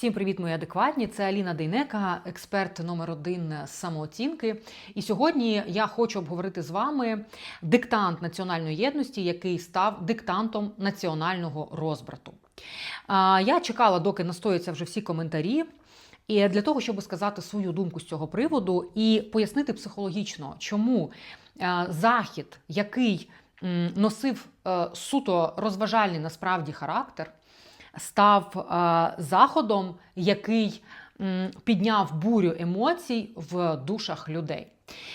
Всім привіт, мої адекватні. Це Аліна Дейнека, експерт номер один з самооцінки. І сьогодні я хочу обговорити з вами диктант національної єдності, який став диктантом національного розбрату. Я чекала, доки настояться вже всі коментарі. І для того, щоб сказати свою думку з цього приводу і пояснити психологічно, чому е, захід, який носив е, суто розважальний насправді характер, став е, заходом, який підняв бурю емоцій в душах людей.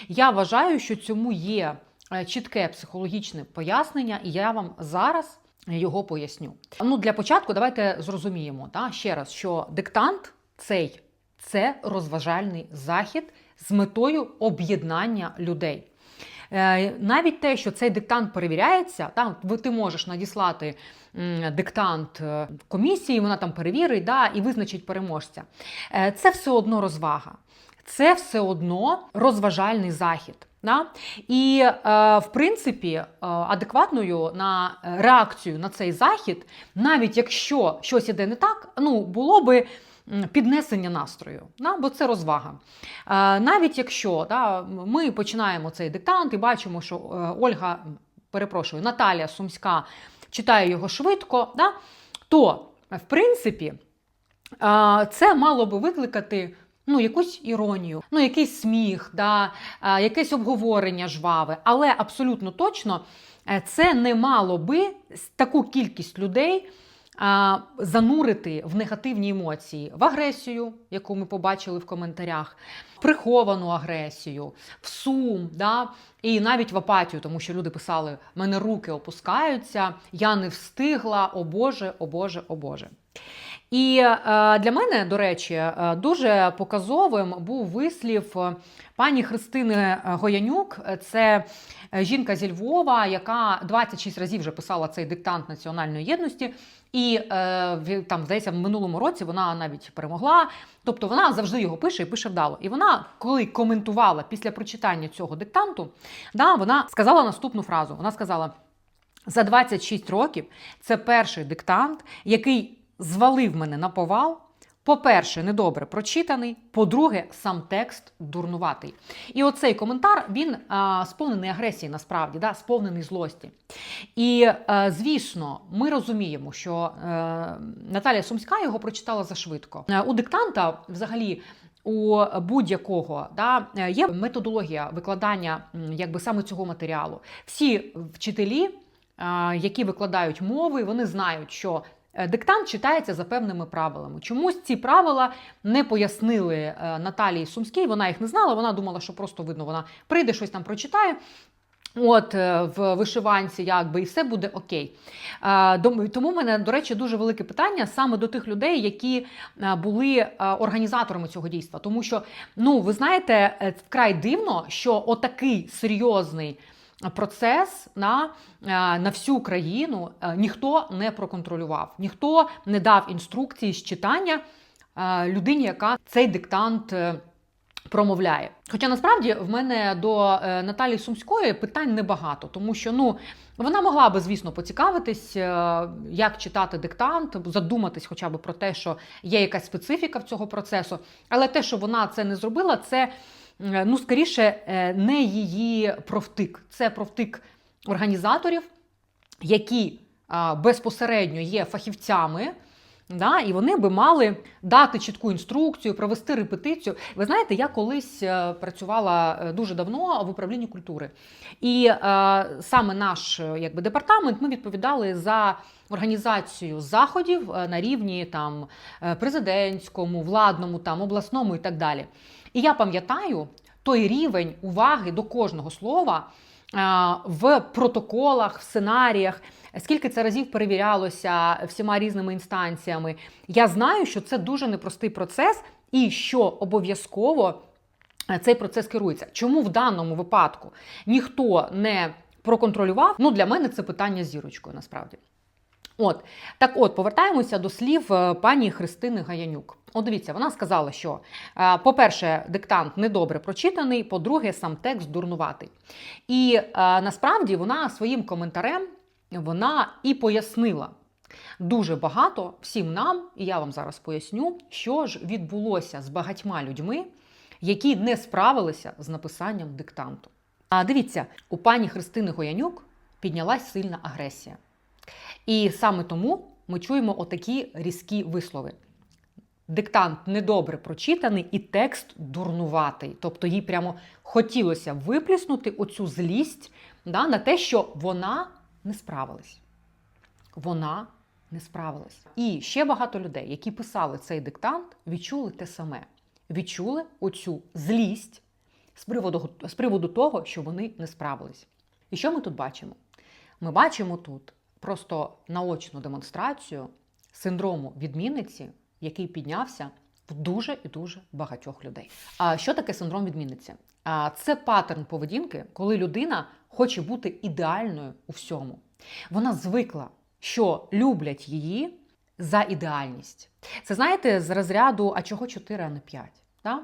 Я вважаю, що цьому є е, чітке психологічне пояснення, і я вам зараз його поясню. Ну, для початку давайте зрозуміємо та, ще раз, що диктант цей це розважальний захід з метою об'єднання людей. Е, Навіть те, що цей диктант перевіряється, там ти можеш надіслати диктант е, комісії, вона там перевірить да, і визначить переможця. Е, Це все одно розвага. Це все одно розважальний захід. Да? І, в принципі, адекватною на реакцію на цей захід, навіть якщо щось іде не так, ну було би піднесення настрою, да? бо це розвага. Е, Навіть якщо да, ми починаємо цей диктант і бачимо, що е, Ольга, перепрошую, Наталія Сумська читає його швидко, да, то, в принципі, е, це мало би викликати. Ну, якусь іронію, ну, якийсь сміх, да, якесь обговорення жваве. Але абсолютно точно це не мало би таку кількість людей а, занурити в негативні емоції, в агресію, яку ми побачили в коментарях, в приховану агресію, в сум, да? і навіть в апатію, тому що люди писали: мене руки опускаються, я не встигла, о Боже, о Боже, о Боже. І е, для мене, до речі, е, дуже показовим був вислів е, пані Христини Гоянюк. Це жінка зі Львова, яка 26 разів вже писала цей диктант національної єдності. І там, здається, в минулому році вона навіть перемогла. Тобто вона завжди його пише і пише вдало. І вона, коли коментувала після прочитання цього диктанту, да, вона сказала наступну фразу: вона сказала: за 26 років це перший диктант, який звалив мене на повал. По-перше, недобре прочитаний. По-друге, сам текст дурнуватий. І оцей коментар він а, сповнений агресії, насправді, да, сповнений злості. І, е, звісно, ми розуміємо, що е, Наталія Сумська його прочитала зашвидко. Е, У диктанта, взагалі, у будь-якого да, е, є методологія викладання якби саме цього матеріалу. Всі вчителі, е, які викладають мови, вони знають, що е, диктант читається за певними правилами. Чомусь ці правила не пояснили е, Наталії Сумській. Вона їх не знала. Вона думала, що просто видно, вона прийде, щось там прочитає. От е, в вишиванці, якби, і все буде окей. Е, Тому в мене, до речі, дуже велике питання саме до тих людей, які е, були е, організаторами цього дійства. Тому що, ну, ви знаєте, е, вкрай дивно, що отакий серйозний процес на, е, на всю країну е, ніхто не проконтролював, ніхто не дав інструкції з читання е, людині, яка цей диктант. Промовляє. Хоча насправді в мене до Наталії Сумської питань небагато, тому що ну вона могла би, звісно, поцікавитись, як читати диктант, задуматись хоча б про те, що є якась специфіка в цього процесу. Але те, що вона це не зробила, це ну скоріше е, не її провтик. Це провтик організаторів, які безпосередньо є фахівцями. Да, і вони би мали дати чітку інструкцію, провести репетицію. Ви знаєте, я колись е, працювала е, дуже давно в управлінні культури, і е, саме наш е, якби, департамент ми відповідали за організацію заходів на рівні там президентському, владному, там обласному і так далі. І я пам'ятаю той рівень уваги до кожного слова в протоколах, в сценаріях. Скільки це разів перевірялося всіма різними інстанціями? Я знаю, що це дуже непростий процес, і що обов'язково е, цей процес керується. Чому в даному випадку ніхто не проконтролював? Ну для мене це питання з зірочкою насправді. От так, от повертаємося до слів е, пані Христини Гаянюк. От дивіться, вона сказала, що, е, по-перше, диктант недобре прочитаний, по-друге, сам текст дурнуватий. І е, насправді вона своїм коментарем вона і пояснила, Дуже багато всім нам, і я вам зараз поясню, що ж відбулося з багатьма людьми, які не справилися з написанням диктанту. А дивіться, у пані Христини Гоянюк піднялась сильна агресія. І саме тому ми чуємо отакі різкі вислови. Диктант недобре прочитаний і текст дурнуватий. Тобто їй прямо хотілося випліснути оцю злість да, на те, що вона не справилась. Вона не справилась. І ще багато людей, які писали цей диктант, відчули те саме. Відчули оцю злість з приводу, з приводу того, що вони не справились. І що ми тут бачимо? Ми бачимо тут просто наочну демонстрацію синдрому відмінниці, який піднявся в дуже і дуже багатьох людей. А що таке синдром відмінниці? А це паттерн поведінки, коли людина хоче бути ідеальною у всьому. Вона звикла, що люблять її за ідеальність. Це знаєте, з розряду, а чого 4, а не 5? Да?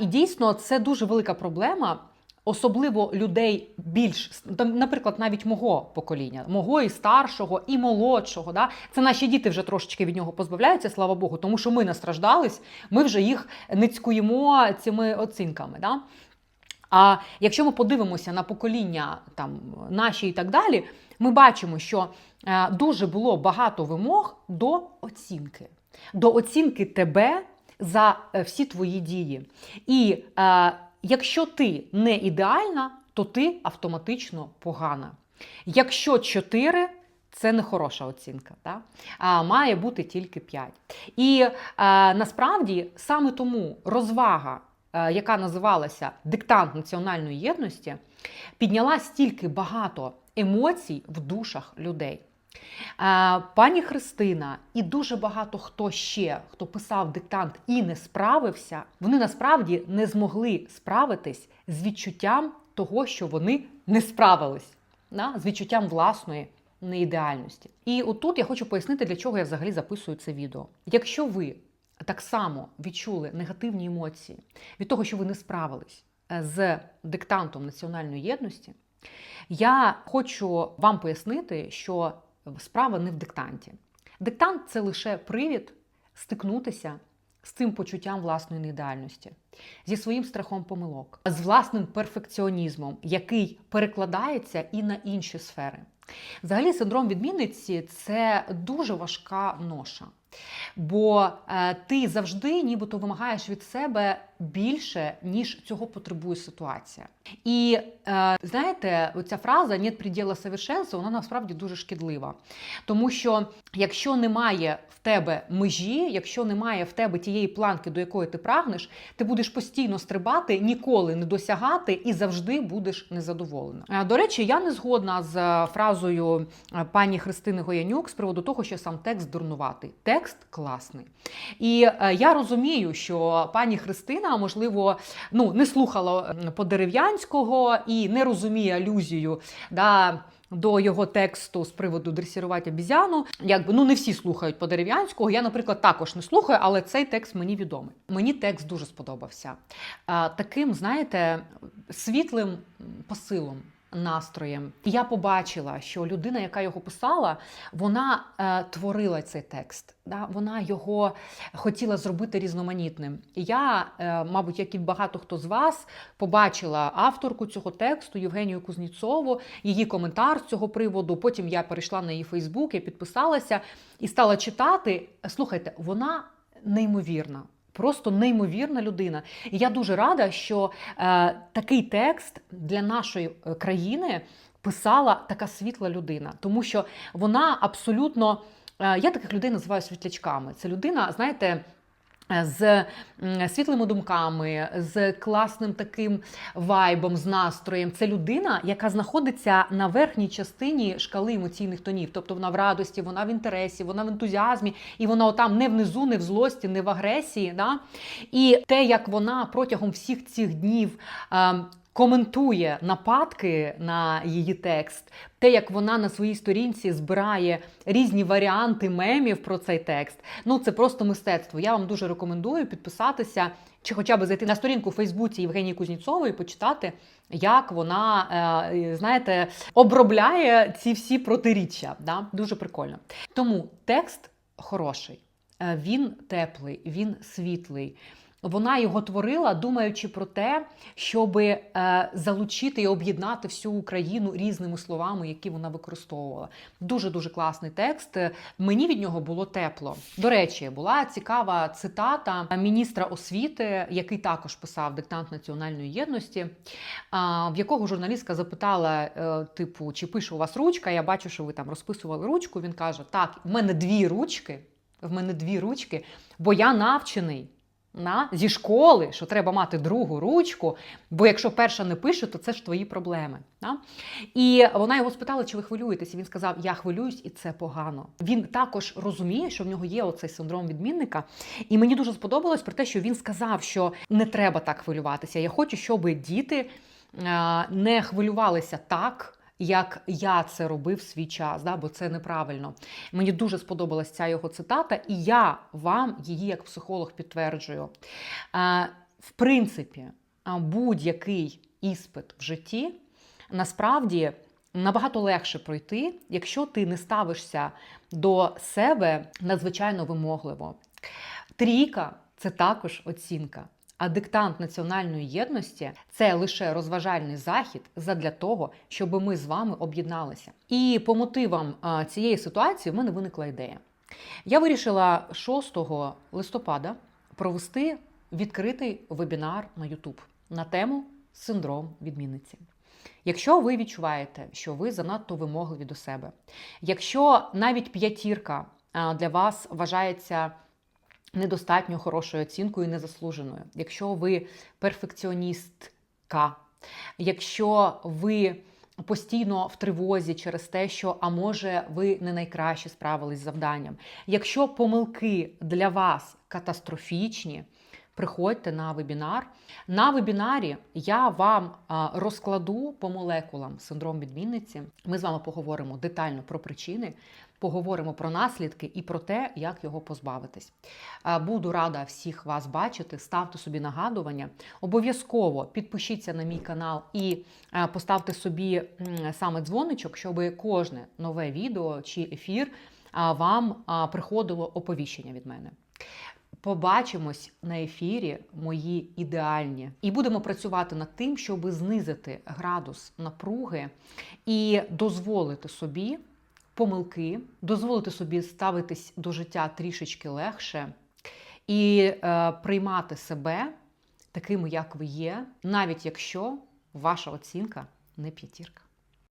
І дійсно, це дуже велика проблема. Особливо людей більш, наприклад, навіть мого покоління, мого і старшого, і молодшого. Да? Це наші діти вже трошечки від нього позбавляються, слава Богу, тому що ми настраждались, ми вже їх не цькуємо цими оцінками. Да? А якщо ми подивимося на покоління там наші і так далі, ми бачимо, що е, дуже було багато вимог до оцінки, до оцінки тебе за е, всі твої дії. І е, якщо ти не ідеальна, то ти автоматично погана. Якщо 4, це не хороша оцінка, так? а має бути тільки 5. І е, насправді саме тому розвага, е, яка називалася Диктант національної єдності, підняла стільки багато емоцій в душах людей. Пані Христина і дуже багато хто ще, хто писав диктант і не справився, вони насправді не змогли справитись з відчуттям того, що вони не справились, з відчуттям власної неідеальності. І отут я хочу пояснити, для чого я взагалі записую це відео. Якщо ви так само відчули негативні емоції від того, що ви не справились е, з диктантом національної єдності, я хочу вам пояснити, що справа не в диктанті. Диктант це лише привід стикнутися з цим почуттям власної неідеальності, зі своїм страхом помилок, з власним перфекціонізмом, який перекладається і на інші сфери. Взагалі, синдром відмінниці це дуже важка ноша. Бо е, ти завжди нібито вимагаєш від себе більше, ніж цього потребує ситуація. І е, знаєте, ця фраза «нет приділа совершенства», вона насправді дуже шкідлива. Тому що якщо немає в тебе межі, якщо немає в тебе тієї планки, до якої ти прагнеш, ти будеш постійно стрибати, ніколи не досягати і завжди будеш незадоволена. Е, до речі, я не згодна з фразою е, пані Христини Гоянюк з приводу того, що сам текст дурнуватий. Текст класний. І е, я розумію, що пані Христина можливо, ну не слухала Подерев'янського і не розуміє алюзію. да, до його тексту з приводу дресірувати обізяну. Якби ну не всі слухають по дерев'янського. Я, наприклад, також не слухаю, але цей текст мені відомий. Мені текст дуже сподобався. Таким, знаєте, світлим посилом настроєм. Я побачила, що людина, яка його писала, вона е, творила цей текст. Да? Вона його хотіла зробити різноманітним. Я, е, мабуть, як і багато хто з вас, побачила авторку цього тексту Євгенію Кузніцову, її коментар з цього приводу. Потім я перейшла на її Фейсбук, я підписалася і стала читати. Слухайте, вона неймовірна. Просто неймовірна людина. І я дуже рада, що е, такий текст для нашої е, країни писала така світла людина, тому що вона абсолютно, е, я таких людей називаю світлячками. Це людина, знаєте з світлими думками, з класним таким вайбом, з настроєм. Це людина, яка знаходиться на верхній частині шкали емоційних тонів. Тобто вона в радості, вона в інтересі, вона в ентузіазмі, і вона отам не внизу, не в злості, не в агресії. Да? І те, як вона протягом всіх цих днів. Коментує нападки на її текст, те, як вона на своїй сторінці збирає різні варіанти мемів про цей текст. Ну це просто мистецтво. Я вам дуже рекомендую підписатися чи хоча б зайти на сторінку у Фейсбуці Євгенії Кузніцової почитати, як вона, е, знаєте, обробляє ці всі протиріччя. Да? Дуже прикольно. Тому текст хороший, е, він теплий, він світлий. Вона його творила, думаючи про те, щоб е, залучити і об'єднати всю Україну різними словами, які вона використовувала. Дуже дуже класний текст. Мені від нього було тепло. До речі, була цікава цитата міністра освіти, який також писав диктант національної єдності, а, в якого журналістка запитала: е, типу, чи пише у вас ручка? Я бачу, що ви там розписували ручку. Він каже: Так, в мене дві ручки. В мене дві ручки, бо я навчений на, зі школи, що треба мати другу ручку, бо якщо перша не пише, то це ж твої проблеми. На? І вона його спитала, чи ви хвилюєтесь? Він сказав: Я хвилююсь, і це погано. Він також розуміє, що в нього є оцей синдром відмінника. І мені дуже сподобалось про те, що він сказав, що не треба так хвилюватися. Я хочу, щоб діти е, не хвилювалися так як я це робив свій час, да, бо це неправильно. Мені дуже сподобалась ця його цитата, і я вам її як психолог підтверджую. В принципі, будь-який іспит в житті насправді набагато легше пройти, якщо ти не ставишся до себе надзвичайно вимогливо. Трійка це також оцінка. А диктант національної єдності це лише розважальний захід задля того, щоб ми з вами об'єдналися. І по мотивам цієї ситуації в мене виникла ідея. Я вирішила 6 листопада провести відкритий вебінар на YouTube на тему синдром відмінниці. Якщо ви відчуваєте, що ви занадто вимогливі до себе, якщо навіть п'ятірка для вас вважається недостатньо хорошою оцінкою, незаслуженою. Якщо ви перфекціоністка, якщо ви постійно в тривозі через те, що, а може, ви не найкраще справились з завданням. Якщо помилки для вас катастрофічні, приходьте на вебінар. На вебінарі я вам розкладу по молекулам синдром відмінниці. Ми з вами поговоримо детально про причини, поговоримо про наслідки і про те, як його позбавитись. Буду рада всіх вас бачити. Ставте собі нагадування. Обов'язково підпишіться на мій канал і поставте собі саме дзвоничок, щоб кожне нове відео чи ефір вам приходило оповіщення від мене. Побачимось на ефірі мої ідеальні, і будемо працювати над тим, щоб знизити градус напруги і дозволити собі помилки, дозволити собі ставитись до життя трішечки легше і е, приймати себе такими, як ви є, навіть якщо ваша оцінка не п'ятірка.